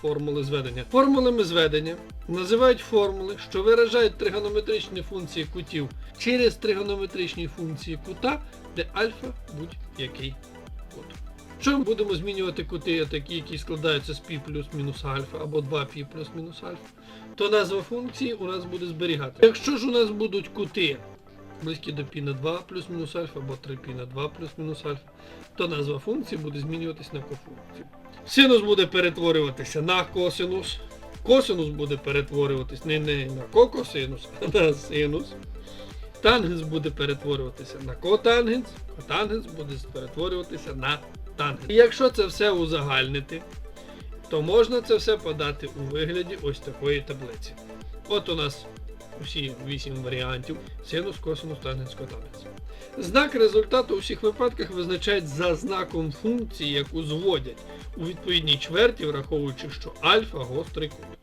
формули зведення. Формулами зведення називають формули, що виражають тригонометричні функції кутів через тригонометричні функції кута, де альфа будь-який кут. Якщо ми будемо змінювати кути, такі, які складаються з π плюс-мінус альфа або 2π плюс-мінус альфа, то назва функції у нас буде зберігати. Якщо ж у нас будуть кути близькі до π на 2 плюс-мінус альфа або 3π на 2 плюс-мінус альфа, то назва функції буде змінюватись на кофункцію. Синус буде перетворюватися на косинус. Косинус буде перетворюватись не, не на кокосинус, а на синус. Тангенс буде перетворюватися на котангенс, а тангенс буде перетворюватися на тангенс. І якщо це все узагальнити, то можна це все подати у вигляді ось такої таблиці. От у нас усі 8 варіантів синус, косинус, тангенс, котангенс. Знак результату у всіх випадках визначають за знаком функції, яку зводять у відповідній чверті, враховуючи, що альфа гострий кут.